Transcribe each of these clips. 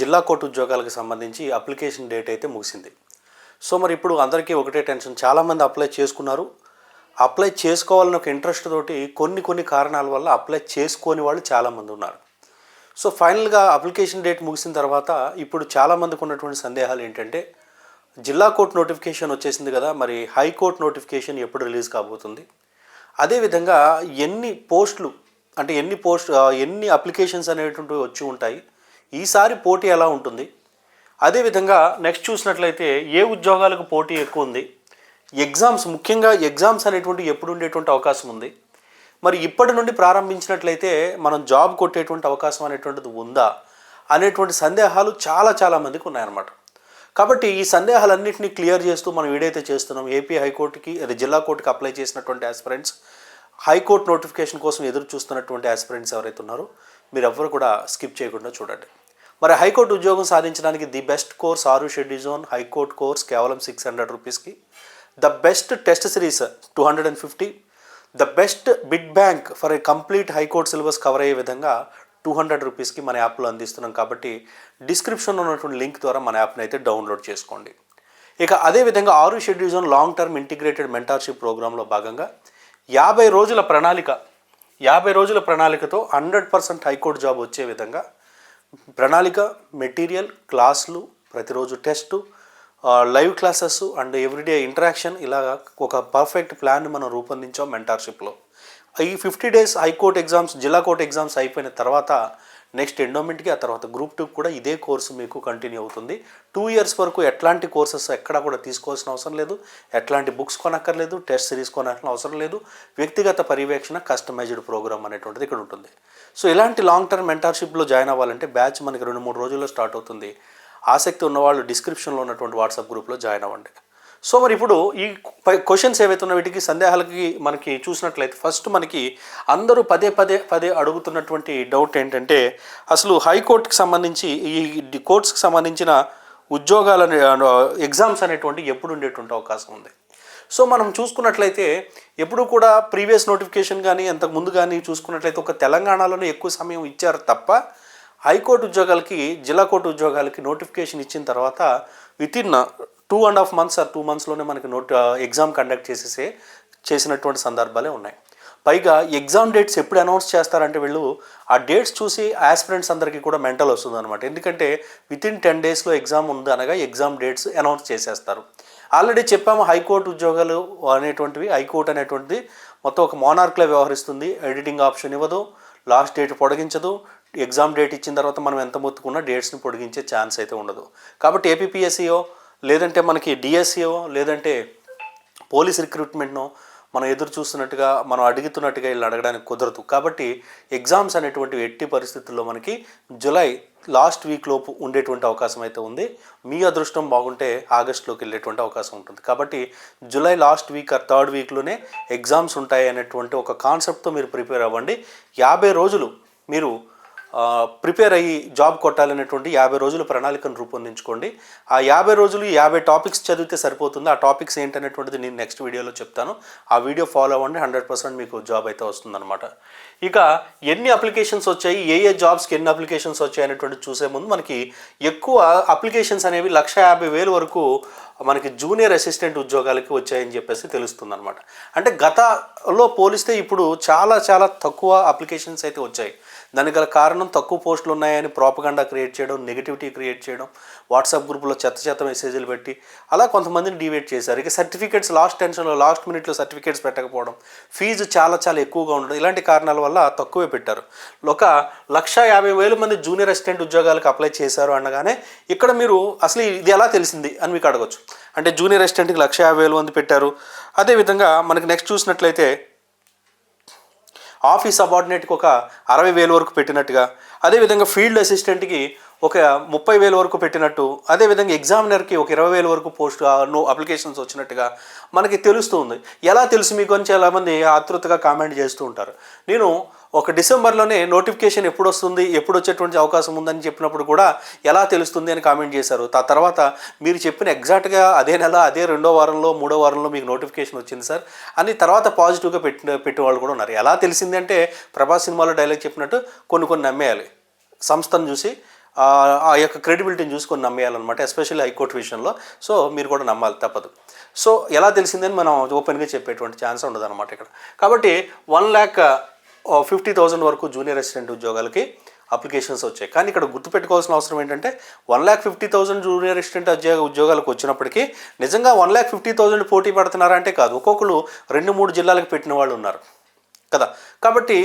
జిల్లా కోర్టు ఉద్యోగాలకు సంబంధించి అప్లికేషన్ డేట్ అయితే ముగిసింది. సో మరి ఇప్పుడు అందరికీ ఒకటే టెన్షన్. చాలామంది అప్లై చేసుకున్నారు. అప్లై చేసుకోవాలని ఒక ఇంట్రెస్ట్ తోటి కొన్ని కొన్ని కారణాల వల్ల అప్లై చేసుకోని వాళ్ళు చాలామంది ఉన్నారు. సో ఫైనల్గా అప్లికేషన్ డేట్ ముగిసిన తర్వాత ఇప్పుడు చాలామందికి ఉన్నటువంటి సందేహాలు ఏంటంటే జిల్లా కోర్టు నోటిఫికేషన్ వచ్చేసింది కదా మరి హైకోర్టు నోటిఫికేషన్ ఎప్పుడు రిలీజ్ కాబోతుంది? అదేవిధంగా ఎన్ని పోస్టులు అంటే ఎన్ని పోస్ట్ ఎన్ని అప్లికేషన్స్ అనేటువంటివి వచ్చి ఉంటాయి? ఈసారి పోటీ ఎలా ఉంటుంది? అదేవిధంగా నెక్స్ట్ చూసినట్లయితే ఏ ఉద్యోగాలకు పోటీ ఎక్కువ ఉంది? ఎగ్జామ్స్ ముఖ్యంగా ఎగ్జామ్స్ అనేటువంటి ఎప్పుడు ఉండేటువంటి అవకాశం ఉంది? మరి ఇప్పటి నుండి ప్రారంభించినట్లయితే మనం జాబ్ కొట్టేటువంటి అవకాశం అనేటువంటిది ఉందా? అనేటువంటి సందేహాలు చాలా చాలా మందికి ఉన్నాయన్నమాట. కాబట్టి ఈ సందేహాలన్నింటినీ క్లియర్ చేస్తూ మనం ఏడైతే చేస్తున్నాం ఏపీ హైకోర్టుకి అదే జిల్లా కోర్టుకి అప్లై చేసినటువంటి ఆస్పిరెంట్స్ హైకోర్టు నోటిఫికేషన్ కోసం ఎదురు చూస్తున్నటువంటి ఆస్పిరెంట్స్ ఎవరైతే ఉన్నారో మీరు ఎవ్వరు కూడా స్కిప్ చేయకుండా చూడండి. మరి హైకోర్టు ఉద్యోగం సాధించడానికి ది బెస్ట్ కోర్స్ ఆరు schedule zone high court course కేవలం సిక్స్ హండ్రెడ్ రూపీస్కి the best test series two hundred and fifty the best bit bank for a complete high court syllabus cover అయ్యే విధంగా టూ హండ్రెడ్ రూపీస్కి మన యాప్లో అందిస్తున్నాం కాబట్టి డిస్క్రిప్షన్లో ఉన్నటువంటి లింక్ ద్వారా మన యాప్ని అయితే డౌన్లోడ్ చేసుకోండి. ఇక అదేవిధంగా ఆరు schedule zone long term integrated mentorship ప్రోగ్రాంలో భాగంగా యాభై రోజుల ప్రణాళిక యాభై రోజుల ప్రణాళికతో హండ్రెడ్ పర్సెంట్ హైకోర్టు జాబ్ వచ్చే విధంగా ప్రణాళిక మెటీరియల్ క్లాసులు ప్రతిరోజు test live classes and everyday interaction ఇలా ఒక పర్ఫెక్ట్ ప్లాన్ మనం రూపొందించాం మెంటార్షిప్లో. ఈ fifty days high court exams జిల్లా కోర్టు ఎగ్జామ్స్ అయిపోయిన తర్వాత నెక్స్ట్ ఎండోమెంట్కి ఆ తర్వాత గ్రూప్ టూ కూడా ఇదే కోర్సు మీకు కంటిన్యూ అవుతుంది. టూ ఇయర్స్ వరకు ఎట్లాంటి కోర్సెస్ ఎక్కడా కూడా తీసుకోవాల్సిన అవసరం లేదు. ఎట్లాంటి బుక్స్ కొనక్కర్లేదు టెస్ట్ సిరీస్ కొనాల్సిన అవసరం లేదు. వ్యక్తిగత పర్యవేక్షణ కస్టమైజ్డ్ ప్రోగ్రామ్ అనేటువంటిది ఇక్కడ ఉంటుంది. సో ఇలాంటి లాంగ్ టర్మ్ మెంటర్షిప్లో జాయిన్ అవ్వాలంటే బ్యాచ్ మనకి రెండు మూడు రోజుల్లో స్టార్ట్ అవుతుంది. ఆసక్తి ఉన్నవాళ్ళు డిస్క్రిప్షన్లో ఉన్నటువంటి వాట్సాప్ గ్రూప్లో జాయిన్ అవ్వండి. సో మరి ఇప్పుడు ఈ క్వశ్చన్స్ ఏవైతే ఉన్న వీటికి సందేహాలకి మనకి చూసినట్లయితే ఫస్ట్ మనకి అందరూ పదే పదే పదే అడుగుతున్నటువంటి డౌట్ ఏంటంటే అసలు హైకోర్టుకి సంబంధించి ఈ కోర్ట్స్కి సంబంధించిన ఉద్యోగాల ఎగ్జామ్స్ అనేటువంటి ఎప్పుడు ఉండేటువంటి అవకాశం ఉంది. సో మనం చూసుకున్నట్లయితే ఎప్పుడు కూడా ప్రీవియస్ నోటిఫికేషన్ కానీ అంతకు ముందు కానీ చూసుకున్నట్లయితే ఒక తెలంగాణలోనే ఎక్కువ సమయం ఇచ్చారు తప్ప హైకోర్టు ఉద్యోగాలకి జిల్లా కోర్టు ఉద్యోగాలకి నోటిఫికేషన్ ఇచ్చిన తర్వాత within two and half months or two మంత్స్లోనే మనకి నోట్ ఎగ్జామ్ కండక్ట్ చేసేసే చేసినటువంటి సందర్భాలే ఉన్నాయి. పైగా ఎగ్జామ్ డేట్స్ ఎప్పుడు అనౌన్స్ చేస్తారంటే వీళ్ళు ఆ డేట్స్ చూసి ఆస్పిరెంట్స్ అందరికీ కూడా మెంటల్ వస్తుంది అనమాట ఎందుకంటే విత్ ఇన్ టెన్ డేస్లో ఎగ్జామ్ ఉంది అనగా ఎగ్జామ్ డేట్స్ అనౌన్స్ చేసేస్తారు. ఆల్రెడీ చెప్పాము హైకోర్టు ఉద్యోగాలు అనేటువంటివి హైకోర్టు అనేటువంటిది మొత్తం ఒక మోనార్క్లో వ్యవహరిస్తుంది. ఎడిటింగ్ ఆప్షన్ ఇవ్వదు లాస్ట్ డేట్ పొడిగించదు. ఎగ్జామ్ డేట్ ఇచ్చిన తర్వాత మనం ఎంత మొత్తుకున్నా డేట్స్ని పొడిగించే ఛాన్స్ అయితే ఉండదు. కాబట్టి ఏపీపీఎస్సీయో లేదంటే మనకి డిఎస్సియో లేదంటే పోలీస్ రిక్రూట్మెంట్నో మనం ఎదురు చూస్తున్నట్టుగా మనం అడుగుతున్నట్టుగా వీళ్ళు అడగడానికి కుదరదు. కాబట్టి ఎగ్జామ్స్ అనేటువంటివి ఎట్టి పరిస్థితుల్లో మనకి జులై లాస్ట్ వీక్ లోపు ఉండేటువంటి అవకాశం అయితే ఉంది. మీ అదృష్టం బాగుంటే ఆగస్టులోకి వెళ్ళేటువంటి అవకాశం ఉంటుంది. కాబట్టి July last week or third వీక్లోనే exams ఉంటాయి అనేటువంటి ఒక కాన్సెప్ట్తో మీరు ప్రిపేర్ అవ్వండి. యాభై రోజులు మీరు ప్రిపేర్ అయ్యి జాబ్ కొట్టాలనేటువంటి యాభై రోజుల ప్రణాళికను రూపొందించుకోండి. ఆ యాభై రోజులు యాభై టాపిక్స్ చదివితే సరిపోతుంది? ఆ టాపిక్స్ ఏంటనేటువంటిది నేను నెక్స్ట్ వీడియోలో చెప్తాను. ఆ వీడియో ఫాలో అవ్వండి హండ్రెడ్ పర్సెంట్ మీకు జాబ్ అయితే వస్తుందన్నమాట. ఇక ఎన్ని అప్లికేషన్స్ వచ్చాయి ఏ ఏ జాబ్స్కి ఎన్ని అప్లికేషన్స్ వచ్చాయి అనేటువంటి చూసే ముందు మనకి ఎక్కువ అప్లికేషన్స్ అనేవి లక్ష యాభై వేలు వరకు మనకి జూనియర్ అసిస్టెంట్ ఉద్యోగాలకి వచ్చాయని చెప్పేసి తెలుస్తుంది అనమాట అంటే గతలో పోలిస్తే ఇప్పుడు చాలా చాలా తక్కువ అప్లికేషన్స్ అయితే వచ్చాయి. దానికి గల కారణం తక్కువ పోస్టులు ఉన్నాయని ప్రాపగండా క్రియేట్ చేయడం నెగిటివిటీ క్రియేట్ చేయడం వాట్సాప్ గ్రూప్లో చెత్త చెత్త మెసేజ్లు పెట్టి అలా కొంతమందిని డివేట్ చేశారు. ఇక సర్టిఫికేట్స్ లాస్ట్ టెన్షన్లో లాస్ట్ మినిట్లో సర్టిఫికేట్స్ పెట్టకపోవడం ఫీజు చాలా చాలా ఎక్కువగా ఉండడం ఇలాంటి కారణాల వల్ల తక్కువే పెట్టారు. ఒక లక్ష యాభై వేల మంది జూనియర్ అసిస్టెంట్ ఉద్యోగాలకు అప్లై చేశారు అనగానే ఇక్కడ మీరు అసలు ఇది ఎలా తెలిసింది అని మీకు అడగచ్చు. అంటే జూనియర్ అసిస్టెంట్కి లక్ష యాభై వేల మంది పెట్టారు. అదేవిధంగా మనకి నెక్స్ట్ చూసినట్లయితే ఆఫీస్ సబార్డినేట్కి ఒక అరవై వేల వరకు పెట్టినట్టుగా అదేవిధంగా ఫీల్డ్ అసిస్టెంట్కి ఒక ముప్పై వేల వరకు పెట్టినట్టు అదేవిధంగా ఎగ్జామినర్కి ఒక ఇరవై వేల వరకు పోస్ట్ నో అప్లికేషన్స్ వచ్చినట్టుగా మనకి తెలుస్తుంది ఎలా తెలుసు మీకు అని చాలామంది ఆతృతగా కామెంట్ చేస్తూ ఉంటారు. నేను ఒక డిసెంబర్లోనే నోటిఫికేషన్ ఎప్పుడు వస్తుంది ఎప్పుడు వచ్చేటువంటి అవకాశం ఉందని చెప్పినప్పుడు కూడా ఎలా తెలుస్తుంది అని కామెంట్ చేశారు. ఆ తర్వాత మీరు చెప్పిన ఎగ్జాక్ట్గా అదే నెల అదే రెండో వారంలో మూడో వారంలో మీకు నోటిఫికేషన్ వచ్చింది సార్. అని తర్వాత పాజిటివ్గా పెట్టిన పెట్టేవాళ్ళు కూడా ఉన్నారు. ఎలా తెలిసింది అంటే ప్రభాస్ సినిమాలో డైలాగ్ చెప్పినట్టు కొన్ని కొన్ని నమ్మేయాలి. సంస్థను చూసి ఆ ఆ యొక్క క్రెడిబిలిటీని చూసుకొని నమ్మేయాలన్నమాట ఎస్పెషల్లీ హైకోర్టు విషయంలో. సో మీరు కూడా నమ్మాలి తప్పదు. సో ఎలా తెలిసిందని మనం ఓపెన్గా చెప్పేటువంటి ఛాన్స్ ఉండదు అనమాట ఇక్కడ. కాబట్టి వన్ ల్యాక్ ఫిఫ్టీ థౌజండ్ వరకు జూనియర్ అసిస్టెంట్ ఉద్యోగాలకి అప్లికేషన్స్ వచ్చాయి. కానీ ఇక్కడ గుర్తుపెట్టుకోవాల్సిన అవసరం ఏంటంటే one lakh fifty thousand junior assistant ఉద్యోగ ఉద్యోగాలకు వచ్చినప్పటికీ నిజంగా వన్ ల్యాక్ ఫిఫ్టీ థౌసండ్ పోటీ పడుతున్నారా అంటే కాదు. ఒక్కొక్కరు రెండు మూడు జిల్లాలకు పెట్టిన వాళ్ళు ఉన్నారు. కదా? కాబట్టి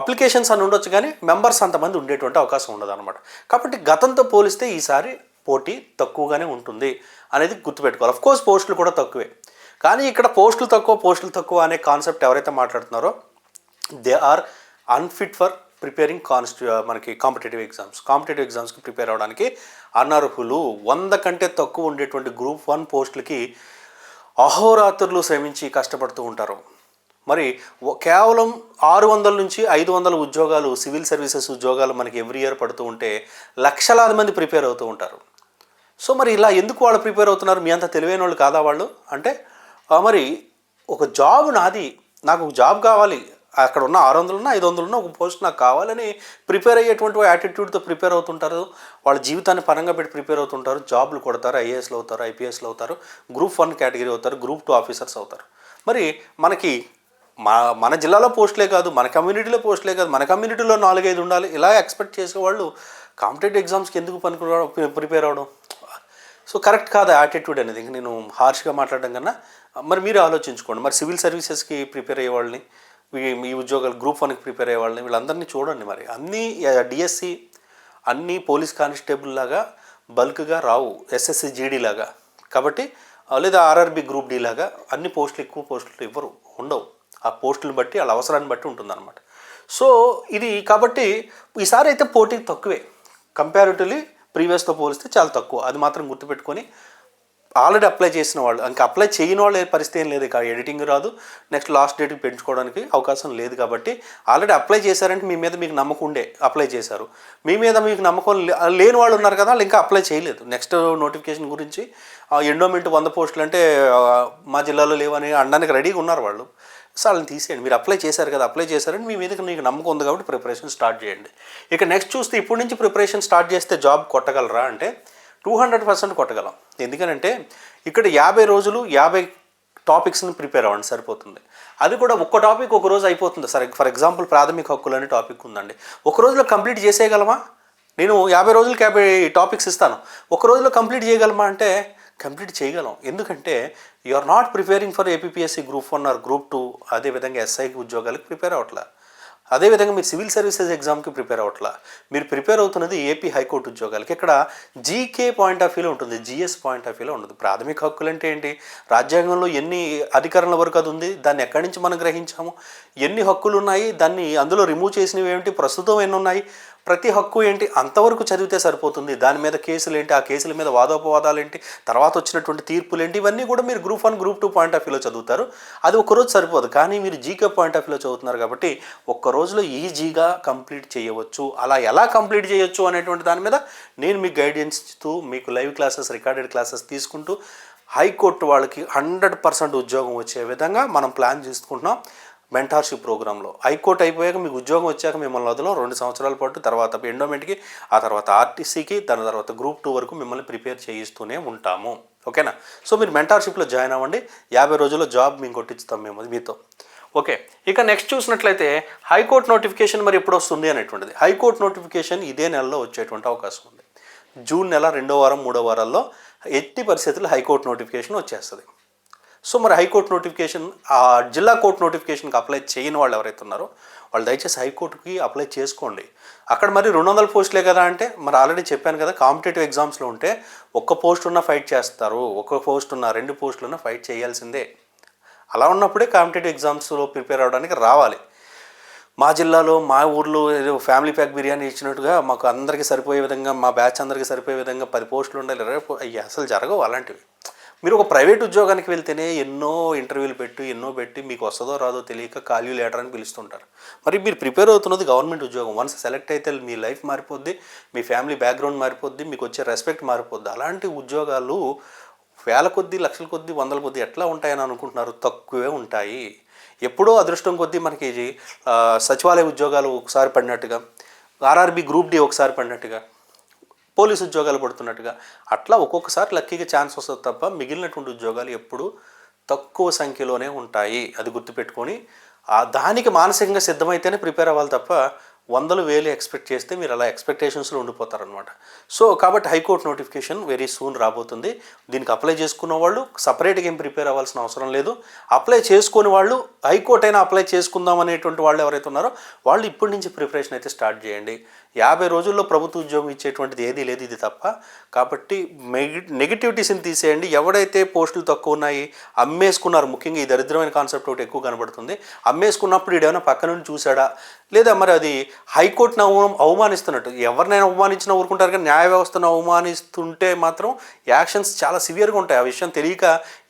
అప్లికేషన్స్ అని ఉండొచ్చు కానీ మెంబర్స్ అంతమంది ఉండేటువంటి అవకాశం ఉండదు అనమాట కాబట్టి గతంతో పోలిస్తే ఈసారి పోటీ తక్కువగానే ఉంటుంది అనేది గుర్తుపెట్టుకోవాలి. అఫ్ కోర్స్ పోస్టులు కూడా తక్కువే. కానీ ఇక్కడ పోస్టులు తక్కువ పోస్టులు తక్కువ అనే కాన్సెప్ట్ ఎవరైతే మాట్లాడుతున్నారో they are unfit for preparing కాన్స్టి మనకి కాంపిటేటివ్ ఎగ్జామ్స్. కాంపిటేటివ్ ఎగ్జామ్స్కి ప్రిపేర్ అవ్వడానికి అనర్హులు వంద కంటే తక్కువ ఉండేటువంటి గ్రూప్ వన్ పోస్టులకి అహోరాత్రులు శ్రమించి కష్టపడుతూ ఉంటారు. మరి కేవలం ఆరు వందల నుంచి ఐదు వందల ఉద్యోగాలు సివిల్ సర్వీసెస్ ఉద్యోగాలు మనకి ఎవ్రీ ఇయర్ పడుతూ ఉంటే లక్షలాది మంది ప్రిపేర్ అవుతూ ఉంటారు. సో మరి ఇలా ఎందుకు వాళ్ళు ప్రిపేర్ అవుతున్నారు? మీ అంత తెలివైన వాళ్ళు కాదా వాళ్ళు? అంటే మరి ఒక జాబ్ నాది నాకు ఒక జాబ్ కావాలి అక్కడ ఉన్న ఆరు వందలున్నా ఐదు వందలున్నా ఒక పోస్ట్ నాకు కావాలని ప్రిపేర్ అయ్యేటువంటి యాటిట్యూడ్తో ప్రిపేర్ అవుతుంటారు. వాళ్ళ జీవితాన్ని పరంగా పెట్టి ప్రిపేర్ అవుతుంటారు. జాబ్లు కొడతారు ఐఏఎస్లు అవుతారు ఐపీఎస్లు అవుతారు గ్రూప్ వన్ కేటగిరీ అవుతారు గ్రూప్ టూ ఆఫీసర్స్ అవుతారు. మరి మనకి మా మన జిల్లాలో పోస్టులే కాదు మన కమ్యూనిటీలో పోస్టులే కాదు మన కమ్యూనిటీలో నాలుగైదు ఉండాలి. ఇలా ఎక్స్పెక్ట్ చేసే వాళ్ళు కాంపిటేటివ్ ఎగ్జామ్స్కి ఎందుకు పనికి ప్రిపేర్ అవ్వడం? సో కరెక్ట్ కాదు యాటిట్యూడ్ అనేది? ఇంక నేను హార్ష్గా మాట్లాడడం కన్నా మరి మీరు ఆలోచించుకోండి. మరి సివిల్ సర్వీసెస్కి ప్రిపేర్ అయ్యే వాళ్ళని ఈ- ఉద్యోగాలు గ్రూప్ వన్కి ప్రిపేర్ అయ్యే వాళ్ళని వీళ్ళందరినీ చూడండి మరి. అన్నీ డిఎస్సి అన్నీ పోలీస్ కానిస్టేబుల్ లాగా బల్క్గా రావు. ఎస్ఎస్సి జీడీ లాగా. కాబట్టి లేదా ఆర్ఆర్బి గ్రూప్ డి లాగా అన్ని పోస్టులు ఎక్కువ పోస్టులు ఇవ్వరు ఉండవు. ఆ పోస్టులను బట్టి వాళ్ళ అవసరాన్ని బట్టి ఉంటుందన్నమాట. సో ఇది కాబట్టి ఈసారి అయితే పోటీ తక్కువే. కంపారిటివ్లీ ప్రీవియస్తో పోలిస్తే చాలా తక్కువ. అది మాత్రం గుర్తుపెట్టుకొని ఆల్రెడీ అప్లై చేసిన వాళ్ళు ఇంకా అప్లై చేయని వాళ్ళు పరిస్థితి ఏం లేదు. ఇక ఎడిటింగ్ రాదు. నెక్స్ట్ లాస్ట్ డేట్కి పెంచుకోవడానికి అవకాశం లేదు కాబట్టి ఆల్రెడీ అప్లై చేశారంటే మీ మీద మీకు నమ్మకం ఉండే అప్లై చేశారు. మీ మీద మీకు నమ్మకం లేని వాళ్ళు ఉన్నారు కదా వాళ్ళు ఇంకా అప్లై చేయలేదు. నెక్స్ట్ నోటిఫికేషన్ గురించి ఎండోమెంట్ వంద పోస్టులు అంటే మా జిల్లాలో లేవని అనడానికి రెడీగా ఉన్నారు వాళ్ళు. సో వాళ్ళని తీసేయండి. మీరు అప్లై చేశారు కదా అప్లై చేశారని మీ మీద మీకు నమ్మకం ఉంది కాబట్టి ప్రిపరేషన్ స్టార్ట్ చేయండి. ఇక నెక్స్ట్ చూస్తే ఇప్పటి నుంచి ప్రిపరేషన్ స్టార్ట్ చేస్తే జాబ్ కొట్టగలరా అంటే టూ హండ్రెడ్ పర్సెంట్ కొట్టగలం. ఎందుకనంటే ఇక్కడ యాభై రోజులు యాభై టాపిక్స్ని ప్రిపేర్ అవ్వండి సరిపోతుంది. అది కూడా ఒక్క టాపిక్ ఒక రోజు అయిపోతుంది. సరే ఫర్ ఎగ్జాంపుల్ ప్రాథమిక హక్కులు అనే టాపిక్ ఉందండి. ఒక రోజులో కంప్లీట్ చేసేయగలమా? నేను యాభై రోజులకి యాభై టాపిక్స్ ఇస్తాను. ఒక రోజులో కంప్లీట్ చేయగలమా అంటే కంప్లీట్ చేయగలం. ఎందుకంటే you are not preparing for APSC group one or group two అదేవిధంగా ఎస్ఐ ఉద్యోగాలకు ప్రిపేర్ అవ్వట్లా అదేవిధంగా మీరు సివిల్ సర్వీసెస్ ఎగ్జామ్కి ప్రిపేర్ అవ్వట్లా మీరు ప్రిపేర్ అవుతున్నది ఏపీ హైకోర్టు ఉద్యోగాలకి. ఇక్కడ జీకే పాయింట్ ఆఫ్ వ్యూలో ఉంటుంది. జిఎస్ పాయింట్ ఆఫ్ వ్యూలో ఉంటుంది ప్రాథమిక హక్కులు అంటే ఏంటి? రాజ్యాంగంలో ఎన్ని అధికారుల వరకు అది ఉంది? దాన్ని ఎక్కడి నుంచి మనం గ్రహించాము? ఎన్ని హక్కులు ఉన్నాయి? దాన్ని అందులో రిమూవ్ చేసినవి ఏమిటి? ప్రస్తుతం ఎన్ని ఉన్నాయి? ప్రతి హక్కు ఏంటి? అంతవరకు చదివితే సరిపోతుంది. దాని మీద కేసులు ఏంటి? ఆ కేసుల మీద వాదోపవాదాలు ఏంటి? తర్వాత వచ్చినటువంటి తీర్పులు ఏంటి? ఇవన్నీ కూడా మీరు group one group two point of వ్యూలో చదువుతారు. అది ఒక్కరోజు సరిపోదు. కానీ మీరు జీకే పాయింట్ ఆఫ్ వ్యూలో చదువుతున్నారు కాబట్టి ఒక్క రోజులో ఈజీగా కంప్లీట్ చేయవచ్చు. అలా ఎలా కంప్లీట్ చేయొచ్చు అనేటువంటి దాని మీద నేను మీకు గైడెన్స్ ఇస్తూ మీకు లైవ్ క్లాసెస్ రికార్డెడ్ క్లాసెస్ తీసుకుంటూ హైకోర్టు వాళ్ళకి హండ్రెడ్ పర్సెంట్ ఉద్యోగం వచ్చే విధంగా మనం ప్లాన్ చేసుకుంటున్నాం. మెంటార్షిప్ ప్రోగ్రాంలో హైకోర్టు అయిపోయాక మీకు ఉద్యోగం వచ్చాక మిమ్మల్ని వదలం రెండు సంవత్సరాల పాటు తర్వాత ఎండోమెంట్కి ఆ తర్వాత ఆర్టీసీకి దాని తర్వాత గ్రూప్ టూ వరకు మిమ్మల్ని ప్రిపేర్ చేయిస్తూనే ఉంటాము. ఓకేనా సో మీరు మెంటార్షిప్లో జాయిన్ అవ్వండి. యాభై రోజుల్లో జాబ్ మేము కొట్టిస్తాం మేము మీతో. ఓకే ఇక నెక్స్ట్ చూసినట్లయితే హైకోర్టు నోటిఫికేషన్ మరి ఎప్పుడు వస్తుంది అనేటువంటిది. హైకోర్టు నోటిఫికేషన్ ఇదే నెలలో వచ్చేటువంటి అవకాశం ఉంది. జూన్ నెల రెండో వారం మూడో వారాల్లో ఎట్టి పరిస్థితుల్లో హైకోర్టు నోటిఫికేషన్ వచ్చేస్తుంది. సో మరి హైకోర్టు నోటిఫికేషన్ ఆ జిల్లా కోర్టు నోటిఫికేషన్కి అప్లై చేయని వాళ్ళు ఎవరైతే ఉన్నారో వాళ్ళు దయచేసి హైకోర్టుకి అప్లై చేసుకోండి. అక్కడ మరి రెండు వందల పోస్టులే కదా అంటే మరి ఆల్రెడీ చెప్పాను కదా కాంపిటేటివ్ ఎగ్జామ్స్లో ఉంటే ఒక్క పోస్ట్ ఉన్న ఫైట్ చేస్తారు ఒక్క పోస్ట్ ఉన్న రెండు పోస్టులు ఉన్న ఫైట్ చేయాల్సిందే. అలా ఉన్నప్పుడే కాంపిటేటివ్ ఎగ్జామ్స్లో ప్రిపేర్ అవ్వడానికి రావాలి. మా జిల్లాలో మా ఊర్లో ఏదో ఫ్యామిలీ ప్యాక్ బిర్యానీ ఇచ్చినట్టుగా మాకు అందరికీ సరిపోయే విధంగా మా బ్యాచ్ అందరికీ సరిపోయే విధంగా పది పోస్టులు ఉండాలి ఇరవై అయ్యి అసలు జరగవు అలాంటివి. మీరు ఒక ప్రైవేట్ ఉద్యోగానికి వెళ్తేనే ఎన్నో ఇంటర్వ్యూలు పెట్టి ఎన్నో పెట్టి మీకు వస్తుందో రాదో తెలియక కాల్యూ లేటర్ అని పిలుస్తుంటారు. మరి మీరు ప్రిపేర్ అవుతున్నది గవర్నమెంట్ ఉద్యోగం. వన్స్ సెలెక్ట్ అయితే మీ లైఫ్ మారిపోద్ది మీ ఫ్యామిలీ బ్యాక్గ్రౌండ్ మారిపోద్ది మీకు వచ్చే రెస్పెక్ట్ మారిపోద్ది. అలాంటి ఉద్యోగాలు వేల కొద్దీ లక్షల కొద్దీ వందల కొద్దీ ఎట్లా ఉంటాయని అనుకుంటున్నారు? తక్కువే ఉంటాయి. ఎప్పుడో అదృష్టం కొద్దీ మనకి ఇది, సచివాలయ ఉద్యోగాలు ఒకసారి పడినట్టుగా ఆర్ఆర్బి గ్రూప్ డి ఒకసారి పడినట్టుగా పోలీసు ఉద్యోగాలు పడుతున్నట్టుగా. అట్లా ఒక్కొక్కసారి లక్కీగా ఛాన్స్ వస్తుంది తప్ప మిగిలినటువంటి ఉద్యోగాలు ఎప్పుడు తక్కువ సంఖ్యలోనే ఉంటాయి. అది గుర్తుపెట్టుకొని ఆ దానికి మానసికంగా సిద్ధమైతేనే ప్రిపేర్ అవ్వాలి తప్ప వందలు వేలు ఎక్స్పెక్ట్ చేస్తే మీరు అలా ఎక్స్పెక్టేషన్స్లో ఉండిపోతారనమాట సో కాబట్టి high court notification very soon రాబోతుంది. దీనికి అప్లై చేసుకున్న వాళ్ళు సపరేట్గా ఏం ప్రిపేర్ అవ్వాల్సిన అవసరం లేదు. అప్లై చేసుకుని వాళ్ళు హైకోర్టు అయినా అప్లై చేసుకుందాం అనేటువంటి వాళ్ళు ఎవరైతే ఉన్నారో వాళ్ళు ఇప్పటి నుంచి ప్రిపరేషన్ అయితే స్టార్ట్ చేయండి. యాభై రోజుల్లో ప్రభుత్వ ఉద్యోగం ఇచ్చేటువంటిది ఏదీ లేదు ఇది తప్ప. కాబట్టి నెగిటివిటీస్ని తీసేయండి. ఎవడైతే పోస్టులు తక్కువ ఉన్నాయి అమ్మేసుకున్నారు ముఖ్యంగా ఈ దరిద్రమైన కాన్సెప్ట్ ఒకటి ఎక్కువ కనబడుతుంది. అమ్మేసుకున్నప్పుడు ఈడేమైనా పక్క నుండి చూశాడా? లేదా మరి అది హైకోర్టును అవమానం అవమానిస్తున్నట్టు. ఎవరినైనా అవమానించినా ఊరుకుంటారు కానీ న్యాయ వ్యవస్థను అవమానిస్తుంటే మాత్రం యాక్షన్స్ చాలా సివియర్గా ఉంటాయి. ఆ విషయం తెలియక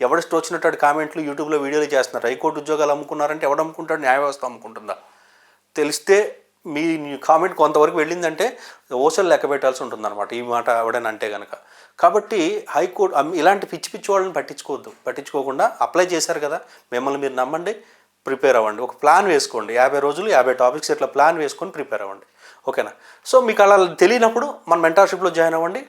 ఎవడెస్ట్ వచ్చినట్టు కామెంట్లు యూట్యూబ్లో వీడియోలు చేస్తున్నారు. హైకోర్టు ఉద్యోగాలు అమ్ముకున్నారంటే ఎవడమ్ముకుంటాడు న్యాయ వ్యవస్థ అమ్ముకుంటుందా? తెలిస్తే మీ కామెంట్ కొంతవరకు వెళ్ళిందంటే ఓసలు లెక్క పెట్టాల్సి ఉంటుందన్నమాట. ఈ మాట ఎవడని అంటే కనుక కాబట్టి హైకోర్టు ఇలాంటి పిచ్చి పిచ్చి వాళ్ళని పట్టించుకోవద్దు. పట్టించుకోకుండా అప్లై చేశారు కదా మిమ్మల్ని మీరు నమ్మండి ప్రిపేర్ అవ్వండి. ఒక ప్లాన్ వేసుకోండి. యాభై రోజులు యాభై టాపిక్స్ ఇట్లా ప్లాన్ వేసుకొని ప్రిపేర్ అవ్వండి. ఓకేనా? సో మీకు అలా తెలియనప్పుడు మన మెంటర్షిప్లో జాయిన్ అవ్వండి.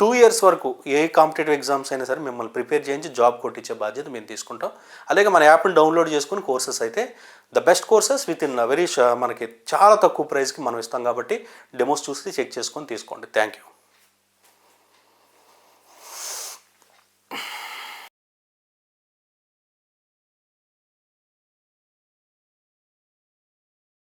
టూ ఇయర్స్ వరకు ఏ కాంపిటేటివ్ ఎగ్జామ్స్ అయినా సరే మిమ్మల్ని ప్రిపేర్ చేయించి జాబ్ కొట్టించే బాధ్యత మేము తీసుకుంటాం. అలాగే మన యాప్ని డౌన్లోడ్ చేసుకుని కోర్సెస్ అయితే the best courses within very మనకి చాలా తక్కువ ప్రైస్కి మనం ఇస్తాం కాబట్టి డెమోస్ చూసి చెక్ చేసుకొని తీసుకోండి. Thank you.